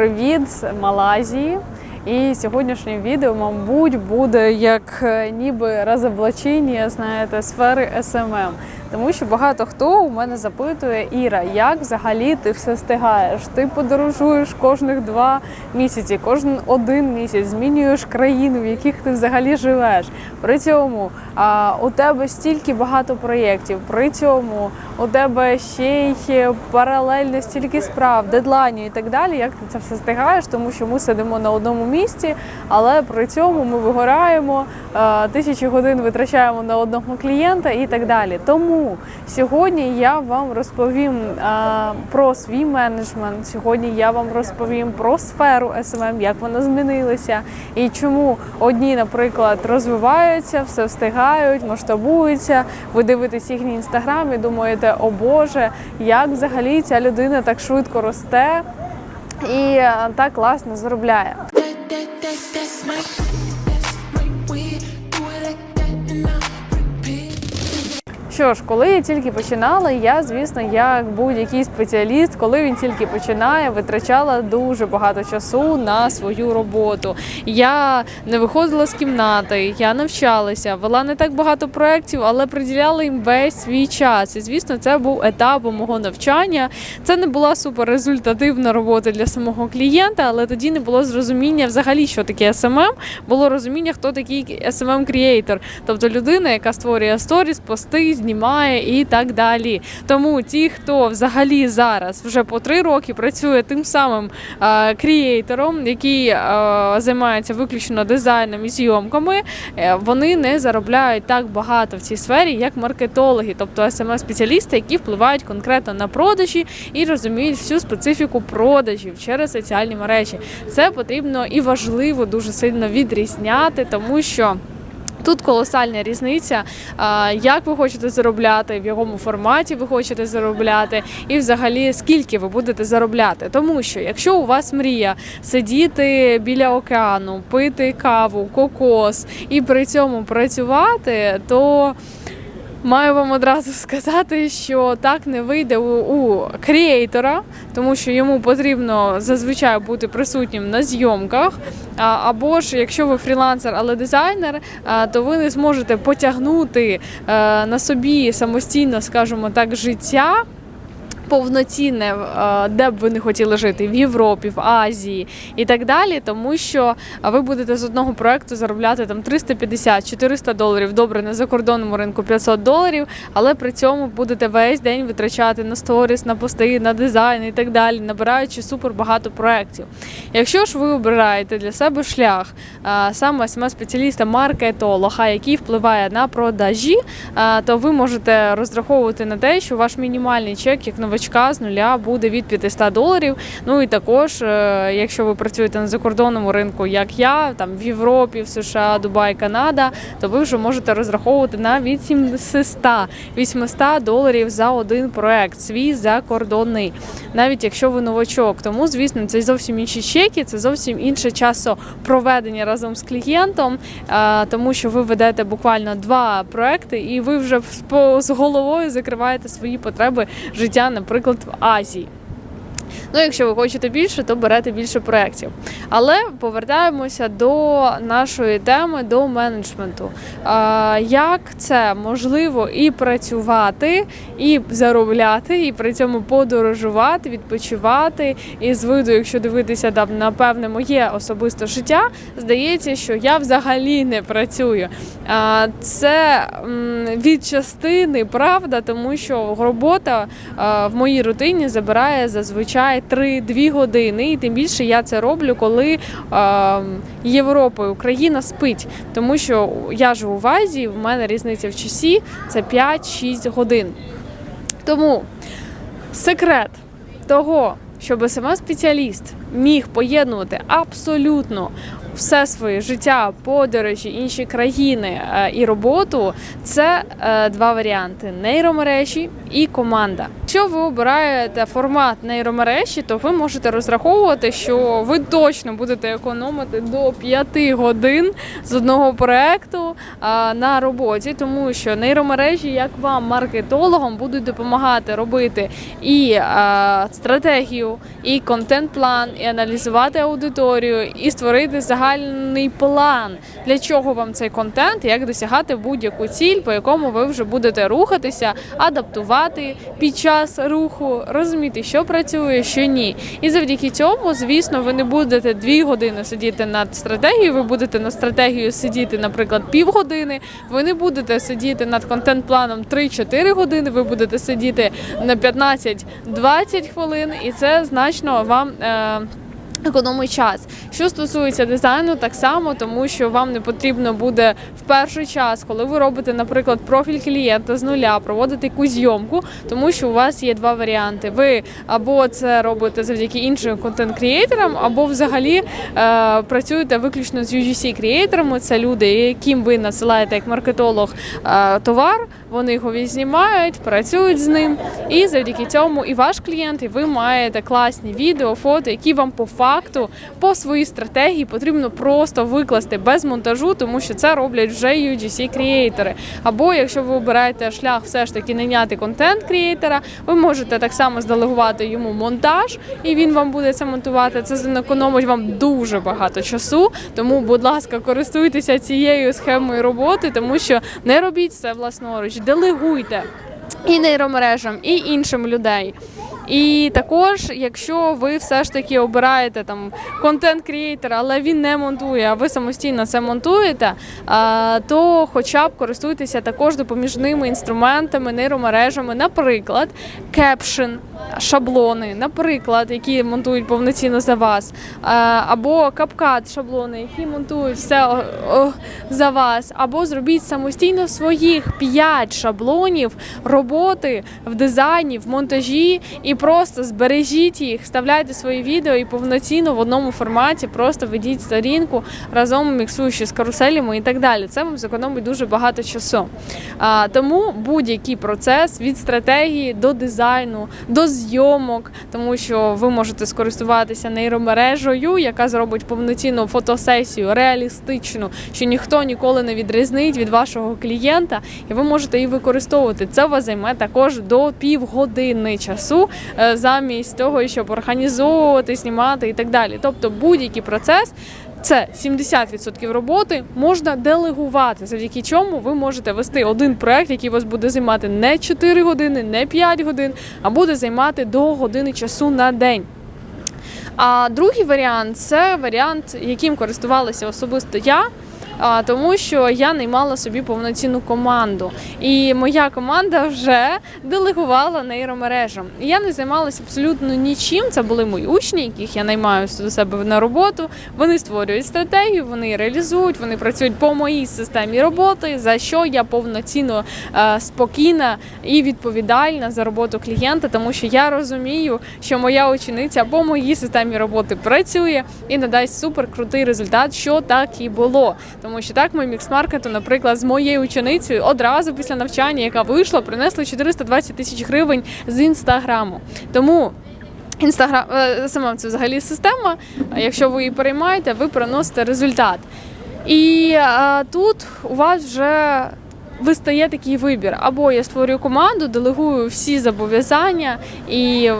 привіт з Малайзії. І сьогоднішнє відео, мабуть, буде як е, ніби розоблачення, знаєте, сфери SMM. Тому що багато хто у мене запитує Іра, як взагалі ти все встигаєш? Ти подорожуєш кожних два місяці, кожен один місяць, змінюєш країни, в яких ти взагалі живеш. При цьому а, у тебе стільки багато проєктів, при цьому у тебе ще й паралельно стільки справ, дедлайнів і так далі. Як ти це все встигаєш? Тому що ми сидимо на одному місці, але при цьому ми вигораємо, е, тисячі годин витрачаємо на одного клієнта і так далі. Тому сьогодні я вам розповім е, про свій менеджмент. Сьогодні я вам розповім про сферу SMM, як вона змінилася і чому одні, наприклад, розвиваються, все встигають, масштабуються. Ви дивитесь їхній інстаграм і думаєте, о Боже, як взагалі ця людина так швидко росте і так класно заробляє. Що ж, коли я тільки починала, я, звісно, як будь-який спеціаліст, коли він тільки починає, витрачала дуже багато часу на свою роботу. Я не виходила з кімнати, я навчалася, вела не так багато проєктів, але приділяла їм весь свій час. І звісно, це був етап мого навчання. Це не була суперрезультативна робота для самого клієнта, але тоді не було зрозуміння взагалі, що таке SMM, було розуміння, хто такий smm креатор тобто людина, яка створює сторіс, пости, знімає і так далі. Тому ті, хто взагалі зараз вже по три роки працює тим самим е, креатором, який е, займається виключно дизайном і зйомками, е, вони не заробляють так багато в цій сфері, як маркетологи, тобто smm спеціалісти які впливають конкретно на продажі і розуміють всю специфіку продажів через соціальні мережі. Це потрібно і важливо дуже сильно відрізняти, тому що. Тут колосальна різниця, як ви хочете заробляти, в якому форматі ви хочете заробляти, і взагалі скільки ви будете заробляти. Тому що якщо у вас мрія сидіти біля океану, пити каву, кокос і при цьому працювати, то Маю вам одразу сказати, що так не вийде у, у креатора, тому що йому потрібно зазвичай бути присутнім на зйомках. А, або ж якщо ви фрілансер, але дизайнер, а, то ви не зможете потягнути а, на собі самостійно, скажімо так, життя. Повноцінне, е, де б ви не хотіли жити в Європі, в Азії і так далі, тому що ви будете з одного проекту заробляти там 350-400 доларів. Добре, на закордонному ринку 500 доларів, але при цьому будете весь день витрачати на сторіс, на пости, на дизайн і так далі, набираючи супер багато проєктів. Якщо ж ви обираєте для себе шлях е, саме спеціаліста маркетолога, який впливає на продажі, е, то ви можете розраховувати на те, що ваш мінімальний чек як новачка з нуля буде від 500 доларів. Ну і також, е, якщо ви працюєте на закордонному ринку, як я, там в Європі, в США, Дубай, Канада, то ви вже можете розраховувати на від 700 800 доларів за один проект, свій закордонний, навіть якщо ви новачок. Тому, звісно, це зовсім інші чеки, це зовсім інше часопроведення разом з клієнтом, е, тому що ви ведете буквально два проекти, і ви вже з- головою закриваєте свої потреби життя, наприклад, в Азії. Ну, якщо ви хочете більше, то берете більше проєктів. Але повертаємося до нашої теми, до менеджменту. Як це можливо і працювати, і заробляти, і при цьому подорожувати, відпочивати. І з виду, якщо дивитися там на певне моє особисте життя, здається, що я взагалі не працюю. Це від частини правда, тому що робота в моїй рутині забирає зазвичай 3-2 години. І тим більше я це роблю, коли Європа Україна спить. Тому що я живу в Азії, в мене різниця в часі це 5-6 годин. Тому секрет того, щоб саме спеціаліст міг поєднувати абсолютно все своє життя, подорожі, інші країни е, і роботу, це е, два варіанти: нейромережі і команда. Якщо ви обираєте формат нейромережі, то ви можете розраховувати, що ви точно будете економити до 5 годин з одного проекту на роботі, тому що нейромережі, як вам, маркетологам, будуть допомагати робити і стратегію, і контент-план, і аналізувати аудиторію, і створити загальний план, для чого вам цей контент, як досягати будь-яку ціль, по якому ви вже будете рухатися, адаптувати під час руху, розуміти, що працює, що ні. І завдяки цьому, звісно, ви не будете дві години сидіти над стратегією, ви будете на стратегію сидіти, наприклад, півгодини. Ви не будете сидіти над контент-планом 3-4 години, ви будете сидіти на 15-20 хвилин, і це значно вам. Е- Економить час. Що стосується дизайну, так само, тому що вам не потрібно буде в перший час, коли ви робите, наприклад, профіль клієнта з нуля, проводити якусь зйомку, тому що у вас є два варіанти. Ви або це робите завдяки іншим контент-крієйторам, або взагалі е, працюєте виключно з UGC-крієйторами. Це люди, яким ви надсилаєте як маркетолог е, товар, вони його відзнімають, працюють з ним, і завдяки цьому і ваш клієнт, і ви маєте класні відео, фото, які вам по факту по своїй стратегії потрібно просто викласти без монтажу, тому що це роблять вже UGC креатори. Або якщо ви обираєте шлях, все ж таки найняти контент креатора, ви можете так само зделегувати йому монтаж, і він вам буде це монтувати. Це зекономить вам дуже багато часу. Тому, будь ласка, користуйтеся цією схемою роботи, тому що не робіть це власноруч, делегуйте і нейромережам, і іншим людей. І також, якщо ви все ж таки обираєте там контент-крієйтера, але він не монтує, а ви самостійно це монтуєте, то хоча б користуйтеся також допоміжними інструментами, нейромережами, наприклад, кепшн, шаблони, наприклад, які монтують повноцінно за вас, або капкат шаблони, які монтують все за вас, або зробіть самостійно своїх 5 шаблонів роботи в дизайні, в монтажі і просто збережіть їх, вставляйте свої відео і повноцінно в одному форматі просто ведіть сторінку разом міксуючи з каруселями і так далі. Це вам зекономить дуже багато часу. Тому будь-який процес від стратегії до дизайну, до зйомок, тому що ви можете скористуватися нейромережею, яка зробить повноцінну фотосесію, реалістичну, що ніхто ніколи не відрізнить від вашого клієнта, і ви можете її використовувати. Це вас займе також до півгодини часу е, замість того, щоб організовувати, знімати і так далі. Тобто будь-який процес. Це 70% роботи можна делегувати, завдяки чому ви можете вести один проект, який вас буде займати не 4 години, не 5 годин, а буде займати до години часу на день. А другий варіант це варіант, яким користувалася особисто я. Тому що я наймала собі повноцінну команду, і моя команда вже делегувала нейромережам. Я не займалася абсолютно нічим. Це були мої учні, яких я наймаю до себе на роботу. Вони створюють стратегію, вони реалізують, вони працюють по моїй системі роботи, за що я повноцінно е, спокійна і відповідальна за роботу клієнта, тому що я розумію, що моя учениця по моїй системі роботи працює і надасть супер крутий результат, що так і було. Тому що так ми мікс-маркету, наприклад, з моєю ученицею одразу після навчання, яка вийшла, принесли 420 тисяч гривень з інстаграму. Тому. Інстаграм сама це взагалі система. Якщо ви її переймаєте, ви приносите результат. І а, тут у вас вже вистає такий вибір. Або я створюю команду, делегую всі зобов'язання, і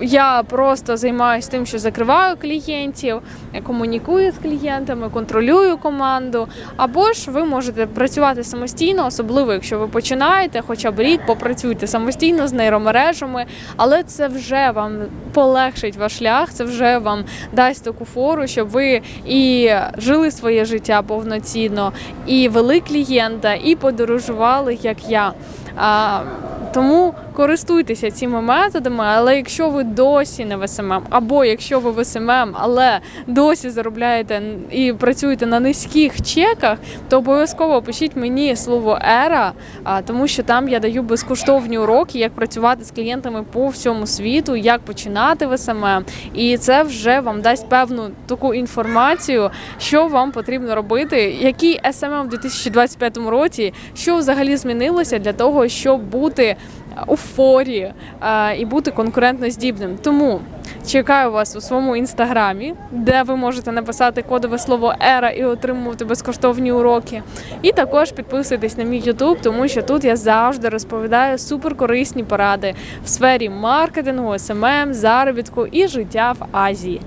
я просто займаюся тим, що закриваю клієнтів, комунікую з клієнтами, контролюю команду. Або ж ви можете працювати самостійно, особливо якщо ви починаєте, хоча б рік попрацюйте самостійно з нейромережами, але це вже вам полегшить ваш шлях, це вже вам дасть таку фору, щоб ви і жили своє життя повноцінно, і вели клієнта, і подорожували, як я. А, тому користуйтеся цими методами, але якщо ви досі не в СММ, або якщо ви в СММ, але досі заробляєте і працюєте на низьких чеках, то обов'язково пишіть мені слово ера, тому що там я даю безкоштовні уроки, як працювати з клієнтами по всьому світу, як починати в СММ. І це вже вам дасть певну таку інформацію, що вам потрібно робити, який СММ в 2025 році, що взагалі змінилося для того, щоб бути у форі е, і бути конкурентноздібним. Тому чекаю вас у своєму інстаграмі, де ви можете написати кодове слово ера і отримувати безкоштовні уроки. І також підписуйтесь на мій Ютуб, тому що тут я завжди розповідаю суперкорисні поради в сфері маркетингу, СММ, заробітку і життя в Азії.